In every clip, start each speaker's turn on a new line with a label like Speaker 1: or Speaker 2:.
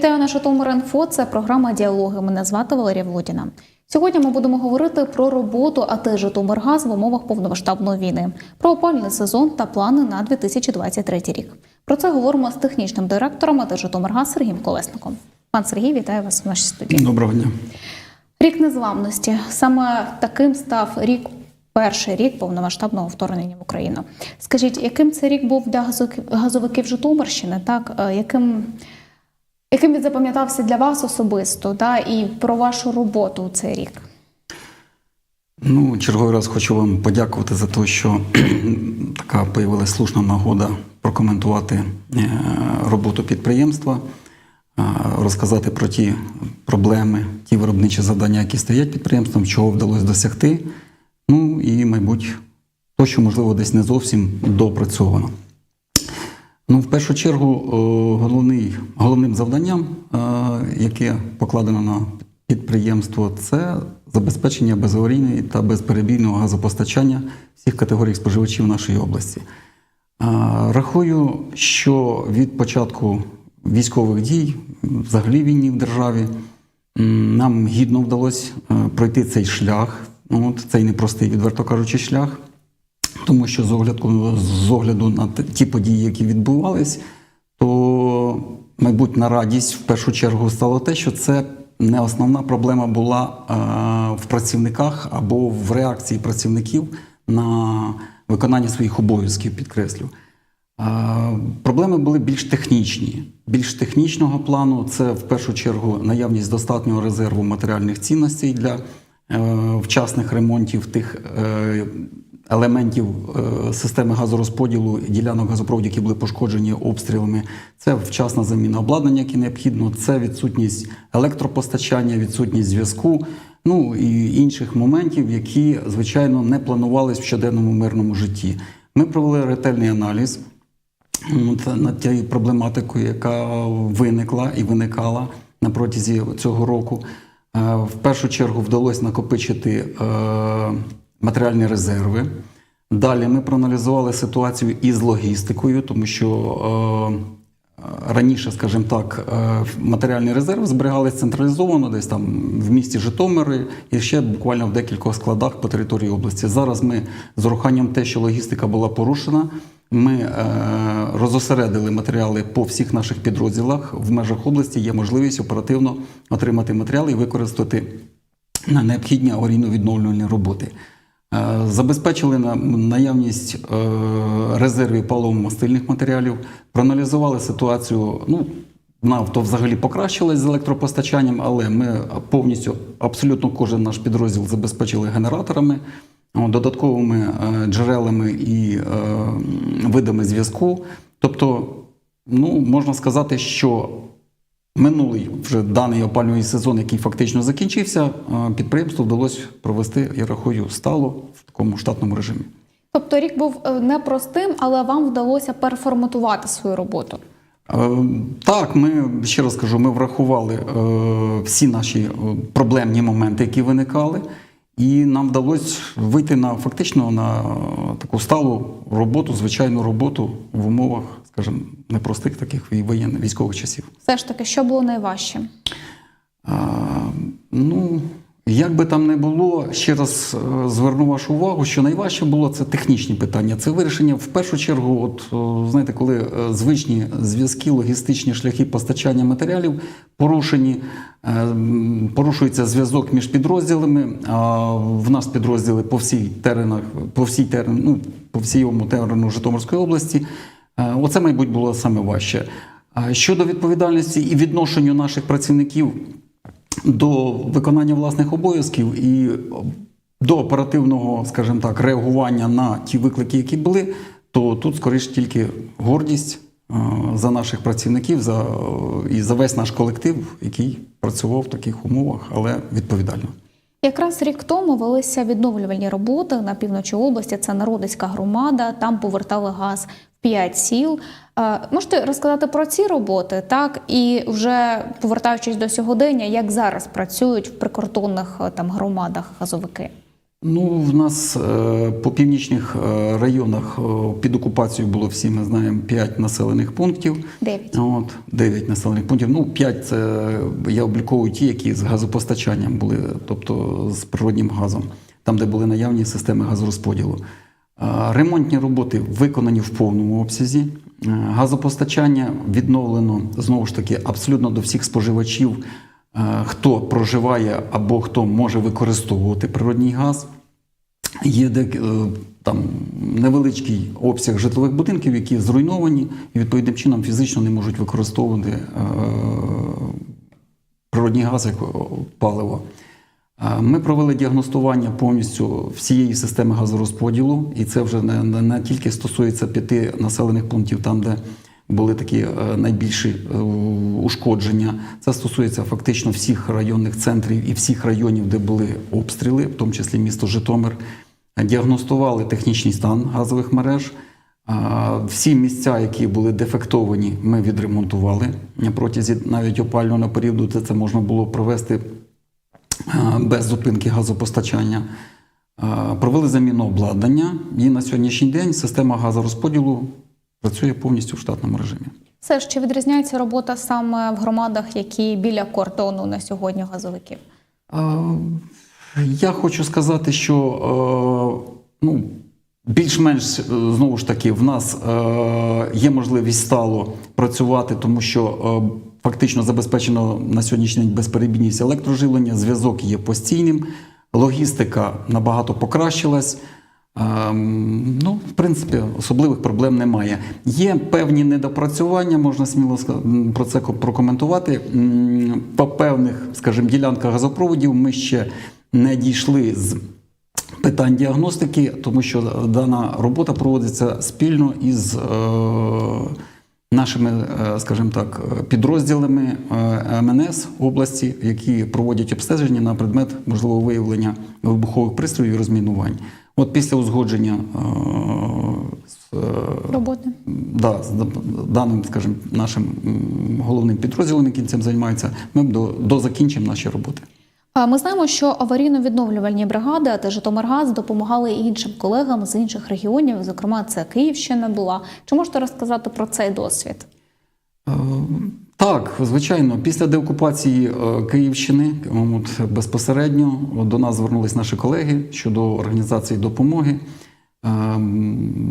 Speaker 1: Вітаю на Житомир.Інфо. Це програма Діалоги. Мене звати Валерія Володіна. Сьогодні ми будемо говорити про роботу АТ «Житомиргаз» в умовах повномасштабної війни, про опальний сезон та плани на 2023 рік. Про це говоримо з технічним директором АТ «Житомиргаз» Сергієм Колесником. Пан Сергій, вітаю вас в нашій студії.
Speaker 2: Доброго дня.
Speaker 1: Рік незламності саме таким став рік. Перший рік повномасштабного вторгнення в Україну. Скажіть, яким це рік був для газовиків- Житомирщини? Так, Е, яким, яким він запам'ятався для вас особисто, та, і про вашу роботу у цей рік?
Speaker 2: Ну, черговий раз хочу вам подякувати за те, що така появилася слушна нагода прокоментувати е, роботу підприємства, е, розказати про ті проблеми, ті виробничі завдання, які стоять підприємством, чого вдалося досягти. Ну і, мабуть, то, що можливо десь не зовсім допрацьовано. Ну, в першу чергу, головний, головним завданням, е, яке покладено на підприємство, це забезпечення безаварійної та безперебійного газопостачання всіх категорій споживачів нашої області. Е, Рахую, що від початку військових дій, взагалі війни в державі, нам гідно вдалося е, пройти цей шлях, ну, от, цей непростий, відверто кажучи, шлях. Тому що з огляду, з огляду на ті події, які відбувались, то, мабуть, на радість в першу чергу стало те, що це не основна проблема була е, в працівниках або в реакції працівників на виконання своїх обов'язків, підкреслю. Е, Проблеми були більш технічні. Більш технічного плану це в першу чергу наявність достатнього резерву матеріальних цінностей для вчасних ремонтів тих е, елементів е, системи газорозподілу ділянок газопроводу, які були пошкоджені обстрілами. Це вчасна заміна обладнання, яке необхідно, це відсутність електропостачання, відсутність зв'язку. Ну і інших моментів, які звичайно не планувались в щоденному мирному житті. Ми провели ретельний аналіз над тією проблематикою, яка виникла і виникала на протязі цього року. Е, В першу чергу вдалося накопичити е, матеріальні резерви. Далі ми проаналізували ситуацію із логістикою, тому що е, раніше, скажімо так, матеріальні резерви зберігалися централізовано, десь там в місті Житомири і ще буквально в декількох складах по території області. Зараз ми з урахуванням те, що логістика була порушена. Ми е, розосередили матеріали по всіх наших підрозділах в межах області. Є можливість оперативно отримати матеріали і використати на необхідні аварійно-відновлювальні роботи. Е, Забезпечили на- наявність е, резервів паливо-мастильних матеріалів, проаналізували ситуацію. Ну, Нафто взагалі покращилась з електропостачанням, але ми повністю, абсолютно кожен наш підрозділ забезпечили генераторами, додатковими е, джерелами і е, видами зв'язку. Тобто, ну, можна сказати, що минулий вже даний опалювальний сезон, який фактично закінчився, е, підприємству вдалося провести, я рахую, стало в такому штатному режимі.
Speaker 1: Тобто рік був непростим, але вам вдалося переформатувати свою роботу.
Speaker 2: Так, ми ще раз кажу, ми врахували всі наші проблемні моменти, які виникали, і нам вдалося вийти на фактично на е, таку сталу роботу, звичайну роботу в умовах, скажімо, непростих таких воєнних військових часів.
Speaker 1: Все ж таки, що було найважче?
Speaker 2: А, ну, як би там не було, ще раз е, зверну вашу увагу, що найважче було це технічні питання. Це вирішення в першу чергу, от е, знаєте, коли е, звичні зв'язки, логістичні шляхи постачання матеріалів порушені, порушується зв'язок між підрозділами. А в нас підрозділи по всій теренах, по всій терен, ну, по всьому терену Житомирської області. Оце, мабуть, було саме важче. Щодо відповідальності і відношенню наших працівників до виконання власних обов'язків і до оперативного, скажімо так, реагування на ті виклики, які були, то тут скоріше тільки гордість е, за наших працівників за, і за весь наш колектив, який працював в таких умовах, але відповідально.
Speaker 1: Якраз рік тому велися відновлювальні роботи на півночі області. Це народицька громада. Там повертали газ в п'ять сіл. Е, Можете розказати про ці роботи, так і вже повертаючись до сьогодення, як зараз працюють в прикордонних е, там громадах газовики?
Speaker 2: Ну, в нас е, по північних районах під окупацією було всі, ми знаємо, 5 населених пунктів.
Speaker 1: Дев'ять.
Speaker 2: От, 9 населених пунктів. Ну, 5 це я обліковую ті, які з газопостачанням були, тобто з природнім газом, там, де були наявні системи газорозподілу. Ремонтні роботи виконані в повному обсязі. Е, Газопостачання відновлено знову ж таки абсолютно до всіх споживачів, е, хто проживає або хто може використовувати природній газ. Є е, там невеличкий обсяг житлових будинків, які зруйновані, і відповідним чином фізично не можуть використовувати природний газ як паливо. Ми провели діагностування повністю всієї системи газорозподілу, і це вже не, не, не тільки стосується п'яти населених пунктів, там, де були такі е, найбільші е, ушкодження. Це стосується фактично всіх районних центрів і всіх районів, де були обстріли, в тому числі місто Житомир. Діагностували технічний стан газових мереж. Всі місця, які були дефектовані, ми відремонтували протязі навіть опалювального періоду. Це, це можна було провести без зупинки газопостачання. Провели заміну обладнання, і на сьогоднішній день система газорозподілу працює повністю в штатному режимі.
Speaker 1: Все ж чи відрізняється робота саме в громадах, які біля кордону на сьогодні газовиків?
Speaker 2: Я хочу сказати, що е, ну, більш-менш е, знову ж таки в нас е, є можливість стало працювати, тому що е, фактично забезпечено на сьогоднішній день безперебійність електроживлення, зв'язок є постійним, логістика набагато покращилась. Ем, Ну, в принципі, особливих проблем немає. Є певні недопрацювання, можна сміло про це прокоментувати. По певних, скажімо, ділянках газопроводів ми ще не дійшли з питань діагностики, тому що дана робота проводиться спільно із е, нашими, е, скажімо так, підрозділами е, МНС області, які проводять обстеження на предмет можливого виявлення вибухових пристроїв і розмінувань. От після узгодження е, з
Speaker 1: Роботи?
Speaker 2: да, з даним, скажімо, нашим головним підрозділом, який цим займається, ми до, дозакінчимо наші роботи.
Speaker 1: Ми знаємо, що аварійно-відновлювальні бригади та Житомиргаз допомагали іншим колегам з інших регіонів, зокрема, це Київщина була. Чи можете розказати про цей досвід?
Speaker 2: Е, Так, звичайно, після деокупації е, Київщини от, безпосередньо до нас звернулись наші колеги щодо організації допомоги. Е,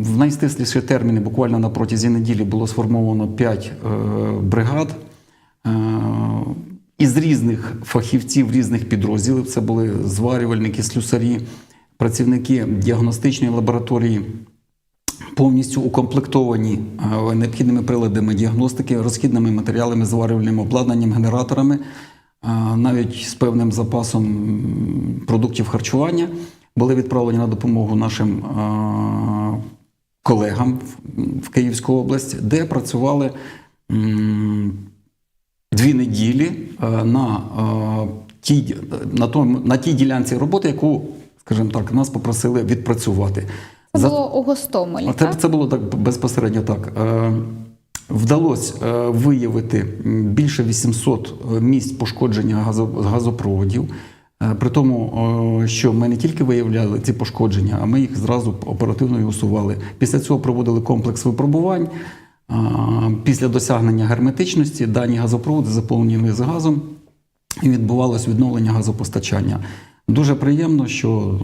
Speaker 2: В найстисліші терміни, буквально на протязі неділі, було сформовано 5 бригад. Із різних фахівців, різних підрозділів. Це були зварювальники, слюсарі, працівники діагностичної лабораторії, повністю укомплектовані е, необхідними приладами діагностики, розхідними матеріалами, зварювальним обладнанням, генераторами, е, навіть з певним запасом продуктів харчування, були відправлені на допомогу нашим е, колегам в- Київську область, де працювали дві неділі е, на, е, тій, на, тому, на тій ділянці роботи, яку, скажімо так, нас попросили відпрацювати.
Speaker 1: Це
Speaker 2: За-
Speaker 1: було у Гостомелі.
Speaker 2: це,
Speaker 1: так?
Speaker 2: це було так безпосередньо так. Е, Вдалося виявити більше 800 місць пошкодження газо- газопроводів. При тому, що ми не тільки виявляли ці пошкодження, а ми їх зразу оперативно і усували. Після цього проводили комплекс випробувань. Після досягнення герметичності дані газопроводи заповнені з газом і відбувалось відновлення газопостачання. Дуже приємно, що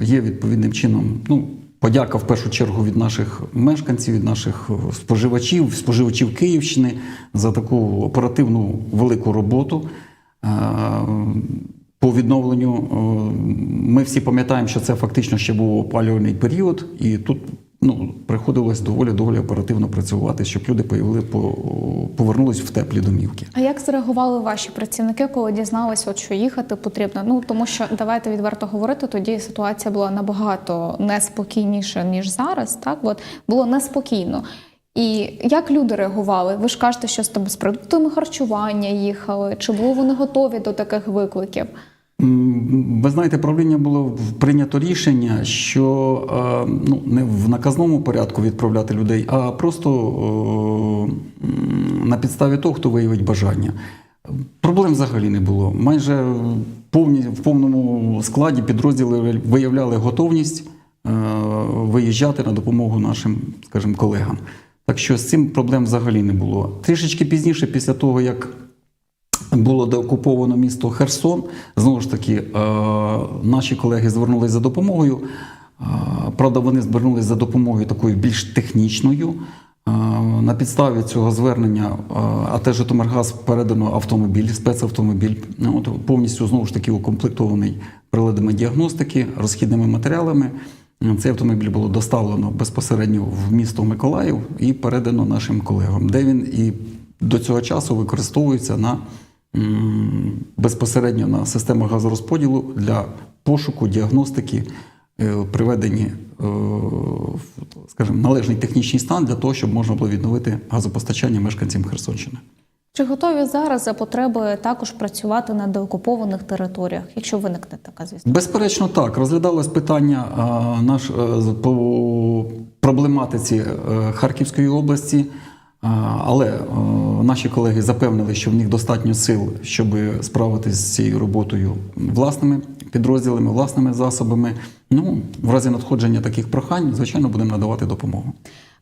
Speaker 2: е, є відповідним чином. Ну, подяка в першу чергу від наших мешканців, від наших е, споживачів, споживачів Київщини за таку оперативну велику роботу. Е, По відновленню ми всі пам'ятаємо, що це фактично ще був опалювальний період, і тут ну, приходилось доволі доволі оперативно працювати, щоб люди появили, по- повернулись в теплі домівки.
Speaker 1: А як зреагували ваші працівники, коли дізналися, от що їхати потрібно? Ну тому що давайте відверто говорити, тоді ситуація була набагато неспокійніша ніж зараз. Так, от було неспокійно. І як люди реагували? Ви ж кажете, що з там з продуктами харчування їхали? Чи були вони готові до таких викликів?
Speaker 2: Ви знаєте, правління було прийнято рішення, що е, ну, не в наказному порядку відправляти людей, а просто е, на підставі того, хто виявить бажання. Проблем взагалі не було. Майже повні, в повному складі підрозділи виявляли готовність е, виїжджати на допомогу нашим, скажімо, колегам. Так що з цим проблем взагалі не було. Трішечки пізніше, після того, як було деокуповано місто Херсон. Знову ж таки, е, наші колеги звернулися за допомогою. Е, Правда, вони звернулися за допомогою такою більш технічною. Е, На підставі цього звернення АТ Житомиргаз передано автомобіль, спецавтомобіль, повністю знову ж таки укомплектований приладами діагностики, розхідними матеріалами. Цей автомобіль було доставлено безпосередньо в місто Миколаїв і передано нашим колегам, де він і до цього часу використовується на безпосередньо на системах газорозподілу для пошуку, діагностики, е, приведені, е, в, скажімо, належний технічний стан для того, щоб можна було відновити газопостачання мешканцям Херсонщини.
Speaker 1: Чи готові зараз за потреби також працювати на деокупованих територіях, якщо виникне така звісно?
Speaker 2: Безперечно, так розглядалось питання а, наш е, по проблематиці Харківської області, але е, наші колеги запевнили, що в них достатньо сил, щоб справитися з цією роботою власними підрозділами, власними засобами. Ну, в разі надходження таких прохань, звичайно, будемо надавати допомогу.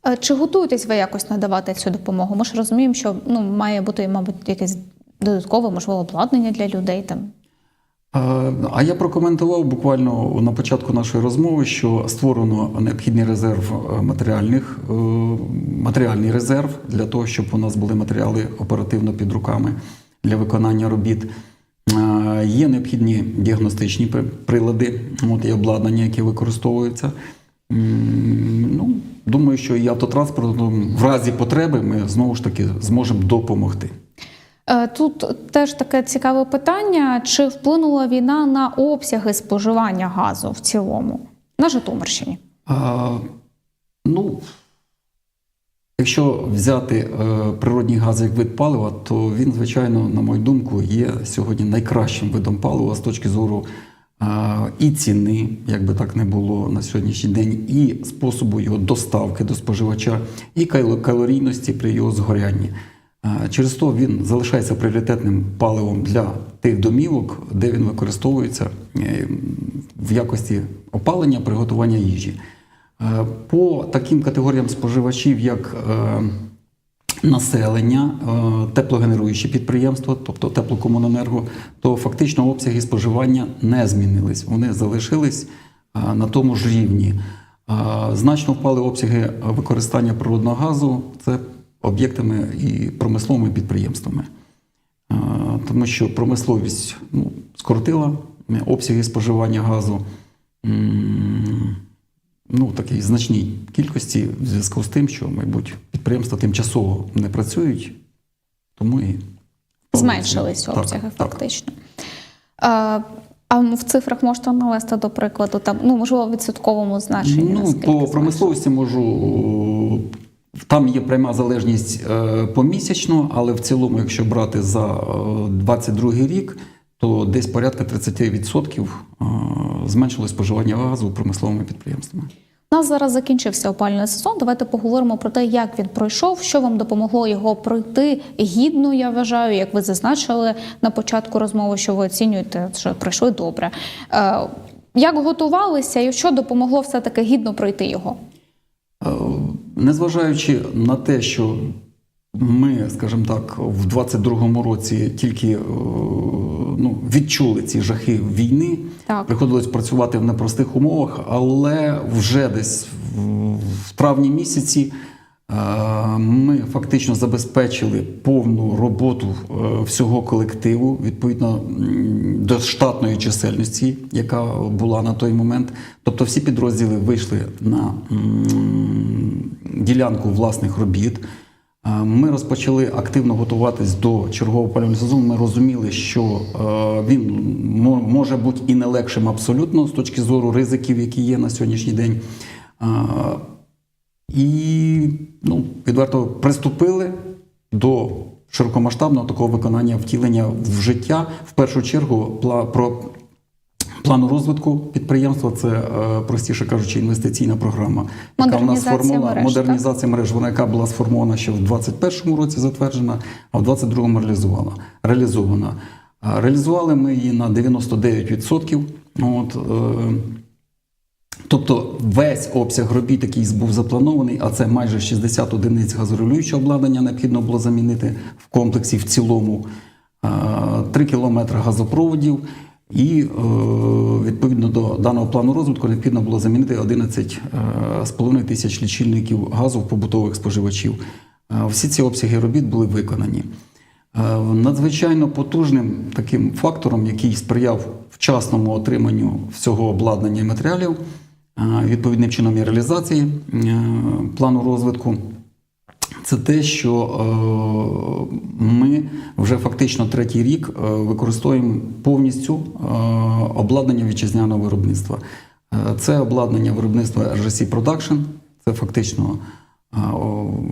Speaker 1: Е, Чи готуєтесь ви якось надавати цю допомогу? Ми ж розуміємо, що ну має бути, мабуть, якесь додаткове можливо обладнання для людей там.
Speaker 2: Е, А я прокоментував буквально на початку нашої розмови, що створено необхідний резерв е, матеріальних, е, матеріальний резерв для того, щоб у нас були матеріали оперативно під руками для виконання робіт. Є необхідні діагностичні прилади, от і обладнання, яке використовується. М, Ну, думаю, що і автотранспортом в разі потреби ми знову ж таки зможемо допомогти.
Speaker 1: Е, Тут теж таке цікаве питання: чи вплинула війна на обсяги споживання газу в цілому на Житомирщині?
Speaker 2: А, ну, якщо взяти е, природний газ як вид палива, то він, звичайно, на мою думку, є сьогодні найкращим видом палива з точки зору е, і ціни, як би так не було на сьогоднішній день, і способу його доставки до споживача, і кал- калорійності при його згорянні. Через то він залишається пріоритетним паливом для тих домівок, де він використовується е, в якості опалення, приготування їжі. Е, По таким категоріям споживачів, як е, населення, теплогенеруючі підприємства, тобто теплокомуненерго, то фактично обсяги споживання не змінились. Вони залишились на тому ж рівні. Значно впали обсяги використання природного газу. Це об'єктами і промисловими підприємствами. Тому що промисловість ну, скоротила обсяги споживання газу ну, в такій значній кількості в зв'язку з тим, що, мабуть, підприємства тимчасово не працюють, тому і
Speaker 1: Зменшились
Speaker 2: Так,
Speaker 1: обсяги
Speaker 2: так.
Speaker 1: фактично. Е, А в цифрах можете навести, до прикладу, там, ну, можливо, в відсотковому значенні.
Speaker 2: Ну, по промисловості можу. Там є пряма залежність е, помісячно, але в цілому, якщо брати за е, 22 рік, то десь порядка 30% е, зменшилось споживання газу промисловими підприємствами.
Speaker 1: У нас зараз закінчився опалювальний сезон. Давайте поговоримо про те, як він пройшов, що вам допомогло його пройти гідно. Я вважаю, як ви зазначили на початку розмови, що ви оцінюєте, що пройшли добре. Е, Як готувалися і що допомогло все таки гідно пройти його?
Speaker 2: Незважаючи на те, що ми, скажімо так, в 22-му році тільки е, ну, відчули ці жахи війни,
Speaker 1: Так.
Speaker 2: приходилось працювати в непростих умовах, але вже десь в- травні місяці ми фактично забезпечили повну роботу е, всього колективу відповідно до штатної чисельності, яка була на той момент. Тобто всі підрозділи вийшли на ділянку власних робіт. Е, Ми розпочали активно готуватись до чергового опалювального сезону. Ми розуміли, що е, він може бути і не легшим абсолютно з точки зору ризиків, які є на сьогоднішній день. І ну, відверто приступили до широкомасштабного такого виконання втілення в життя. В першу чергу пла- про плану розвитку підприємства це е, простіше кажучи, інвестиційна програма, яка в нас сформована модернізація мереж, вона яка була сформована ще в 2021 році, затверджена, а в 2022 реалізована. реалізована. Реалізували ми її на 99%. От, е, Тобто весь обсяг робіт, який був запланований, а це майже 60 одиниць газорегулюючого обладнання, необхідно було замінити в комплексі в цілому 3 кілометри газопроводів, і е, відповідно до даного плану розвитку необхідно було замінити 11,5 тисяч лічильників газу в побутових споживачів. Е, Всі ці обсяги робіт були виконані. Е, Надзвичайно потужним таким фактором, який сприяв вчасному отриманню всього обладнання і матеріалів, відповідним чином і реалізації е, плану розвитку, це те, що е, ми вже фактично третій рік е, використовуємо повністю обладнання вітчизняного виробництва. Це обладнання виробництва RGC Production, це фактично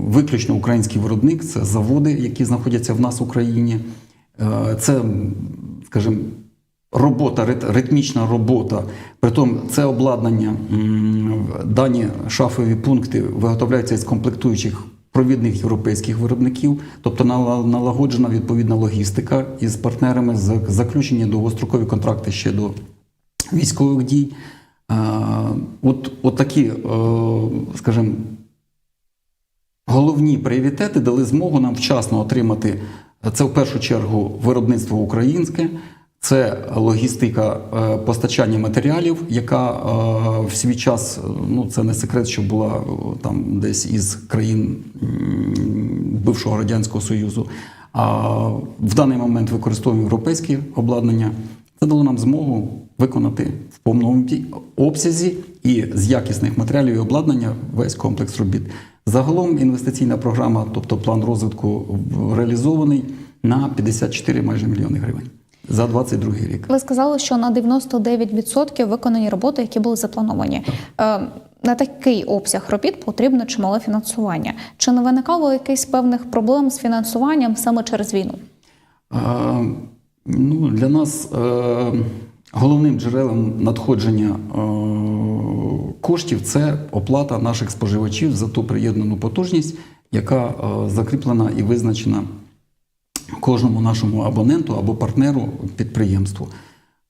Speaker 2: виключно український виробник, це заводи, які знаходяться в нас в Україні. Це, скажімо, робота, рит- ритмічна робота. Притом це обладнання, дані шафові пункти виготовляються із комплектуючих провідних європейських виробників, тобто налагоджена відповідна логістика із партнерами, заключені довгострокові контракти ще до військових дій. От, от такі, е, скажімо, Головні пріоритети дали змогу нам вчасно отримати це в першу чергу виробництво українське, це логістика е, постачання матеріалів, яка е, в свій час, е, ну це не секрет, що була там десь із країн бившого радянського союзу. А в даний момент використовуємо європейське обладнання. Це дало нам змогу виконати в повному обсязі і з якісних матеріалів і обладнання весь комплекс робіт. Загалом інвестиційна програма, тобто план розвитку, реалізований на 54 майже мільйони гривень за 22 рік.
Speaker 1: Ви сказали, що на 99% виконані роботи, які були заплановані. Е, На такий обсяг робіт потрібно чимале фінансування. Чи не виникало якихось певних проблем з фінансуванням саме через війну?
Speaker 2: Е, Ну, для нас е, головним джерелом надходження е, коштів це оплата наших споживачів за ту приєднану потужність, яка е, закріплена і визначена кожному нашому абоненту або партнеру підприємству.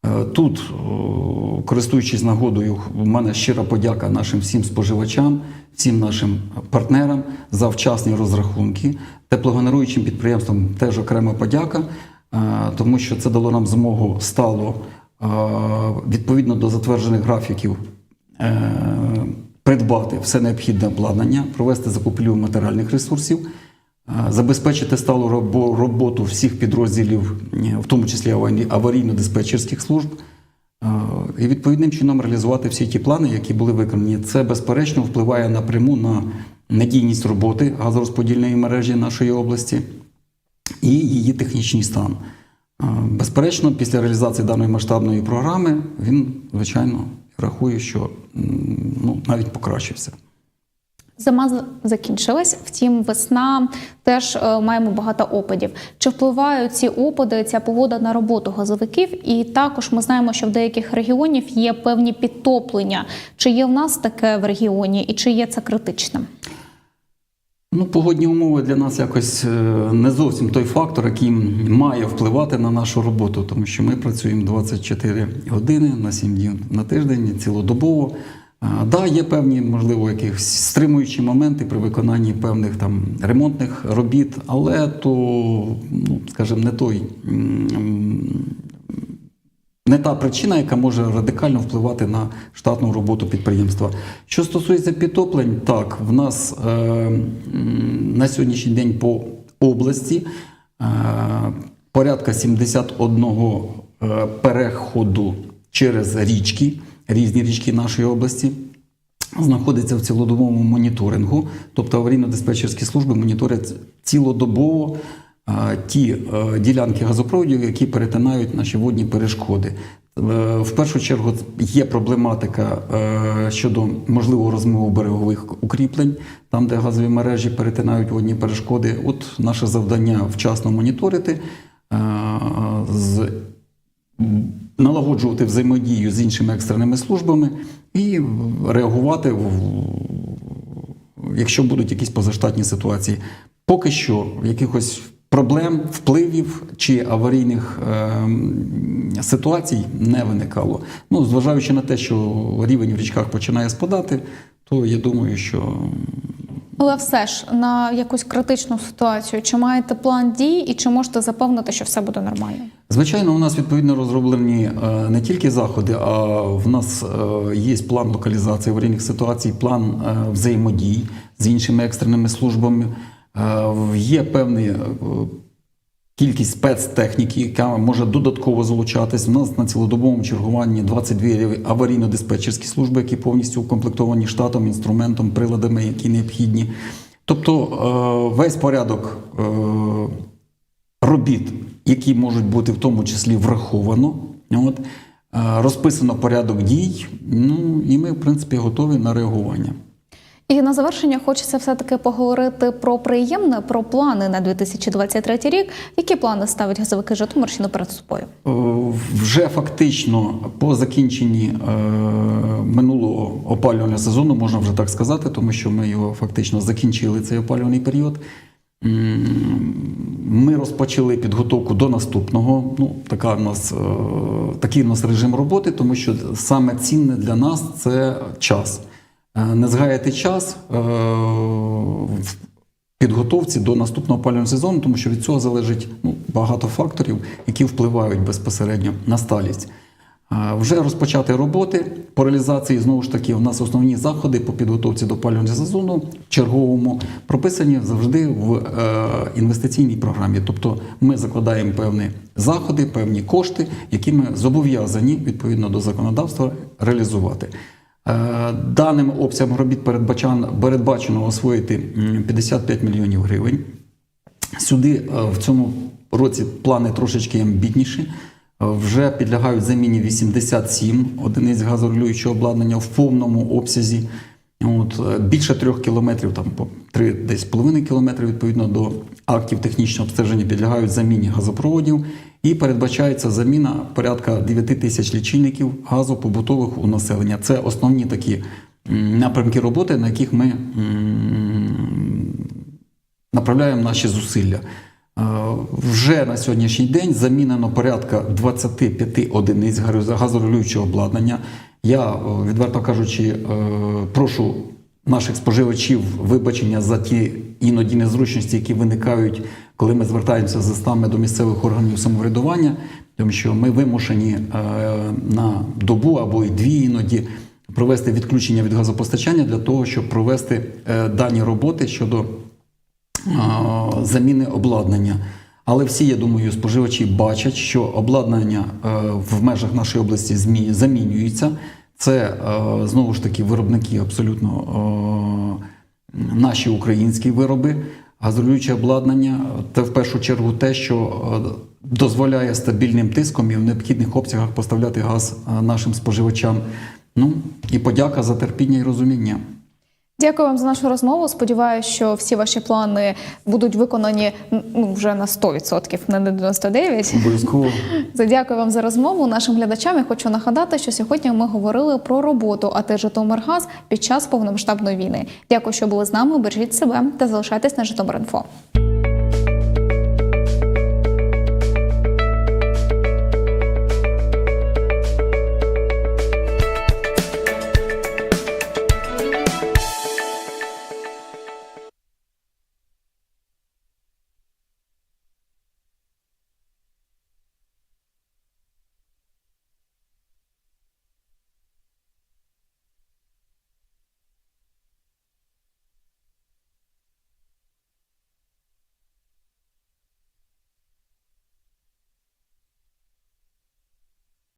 Speaker 2: Е, Тут, е, користуючись нагодою, в мене щира подяка нашим всім споживачам, всім нашим партнерам за вчасні розрахунки. Теплогенеруючим підприємствам теж окрема подяка, е, тому що це дало нам змогу стало відповідно до затверджених графіків придбати все необхідне обладнання, провести закупівлю матеріальних ресурсів. Забезпечити сталу роботу всіх підрозділів, е, в тому числі аварій- аварійно-диспетчерських служб, і відповідним чином реалізувати всі ті плани, які були виконані. Це безперечно впливає напряму на надійність роботи газорозподільної мережі нашої області і її технічний стан. Безперечно, після реалізації даної масштабної програми він, звичайно, рахує, що ну, навіть покращився.
Speaker 1: Зима закінчилась, втім, весна теж е, маємо багато опадів. Чи впливають ці опади, ця погода на роботу газовиків? І також ми знаємо, що в деяких регіонів є певні підтоплення. Чи є в нас таке в регіоні, і чи є це критичним?
Speaker 2: Ну, погодні умови для нас якось е, не зовсім той фактор, який має впливати на нашу роботу, тому що ми працюємо 24 години на 7 днів на тиждень, цілодобово. Да, є певні, можливо, якісь стримуючі моменти при виконанні певних там ремонтних робіт, але то, ну, скажімо, не той. не та причина, яка може радикально впливати на штатну роботу підприємства. Що стосується підтоплень, так, в нас е, на сьогоднішній день по області е, порядка 71 е, переходу через річки, різні річки нашої області. Знаходиться в цілодобовому моніторингу, тобто аварійно-диспетчерські служби моніторять цілодобово ті е, ділянки газопроводів, які перетинають наші водні перешкоди. Е, В першу чергу є проблематика е, щодо можливого розмиву берегових укріплень, там, де газові мережі перетинають водні перешкоди. От наше завдання вчасно моніторити, з налагоджувати взаємодію з іншими екстреними службами і реагувати, якщо будуть якісь позаштатні ситуації. Поки що якихось проблем, впливів чи аварійних е, ситуацій не виникало. Ну, зважаючи на те, що рівень в річках починає спадати, то я думаю, що
Speaker 1: Але все ж на якусь критичну ситуацію, чи маєте план дій і чи можете запевнити, що все буде нормально?
Speaker 2: Звичайно, у нас відповідно розроблені е, не тільки заходи, а в нас е, є план локалізації аварійних ситуацій, план е, взаємодій з іншими екстреними службами. Є певна кількість спецтехніки, яка може додатково залучатись. У нас на цілодобовому чергуванні 22 аварійно-диспетчерські служби, які повністю укомплектовані штатом, інструментом, приладами, які необхідні. Тобто е, весь порядок е, робіт, які можуть бути в тому числі враховано. От, е, розписано порядок дій, ну і ми, в принципі, готові на реагування.
Speaker 1: І на завершення хочеться все-таки поговорити про приємне, про плани на 2023 рік. Які плани ставить газовики Житомирщини перед собою?
Speaker 2: Е, Вже фактично по закінченні е, минулого опалювального сезону, можна вже так сказати, тому що ми його фактично закінчили цей опалювальний період. Ми розпочали підготовку до наступного. Ну, така у нас, е, такий у нас режим роботи, тому що саме цінне для нас це час. Е, Не згаяти час е, в підготовці до наступного опалювального сезону, тому що від цього залежить ну, багато факторів, які впливають безпосередньо на сталість. Вже розпочати роботи по реалізації знову ж таки. У нас основні заходи по підготовці до опалювального сезону в черговому прописані завжди в е, інвестиційній програмі. Тобто ми закладаємо певні заходи, певні кошти, які ми зобов'язані відповідно до законодавства реалізувати. Е, Даним обсягом робіт передбачено освоїти 55 мільйонів гривень. Сюди е, в цьому році плани трошечки амбітніші. Е, Вже підлягають заміні 87 одиниць газорегулюючого обладнання в повному обсязі. От, більше трьох кілометрів, там по три десь половини кілометрів, відповідно до актів технічного обстеження, підлягають заміні газопроводів. І передбачається заміна порядка 9 тисяч лічильників газу побутових у населення. Це основні такі напрямки роботи, на яких ми направляємо наші зусилля. Е, Вже на сьогоднішній день замінено порядка 25 одиниць газо- газорегулюючого обладнання. Я, е, відверто кажучи, е, прошу наших споживачів вибачення за ті іноді незручності, які виникають, коли ми звертаємося з листами до місцевих органів самоврядування, тому що ми вимушені е, на добу або й дві іноді провести відключення від газопостачання для того, щоб провести е, дані роботи щодо а, заміни обладнання. Але всі, я думаю, споживачі бачать, що обладнання е, в межах нашої області змі- замінюється. Це е, знову ж таки виробники абсолютно е, наші українські вироби, газорулююче обладнання. Це в першу чергу те, що е, дозволяє стабільним тиском і в необхідних обсягах поставляти газ нашим споживачам. Ну і подяка за терпіння і розуміння.
Speaker 1: Дякую вам за нашу розмову. Сподіваюся, що всі ваші плани будуть виконані ну, вже на 100%, не на 99%.
Speaker 2: Обов'язково.
Speaker 1: Дякую вам за розмову. Нашим глядачам я хочу нагадати, що сьогодні ми говорили про роботу АТ «Житомиргаз» під час повномасштабної війни. Дякую, що були з нами. Бережіть себе та залишайтесь на Житомир.Інфо.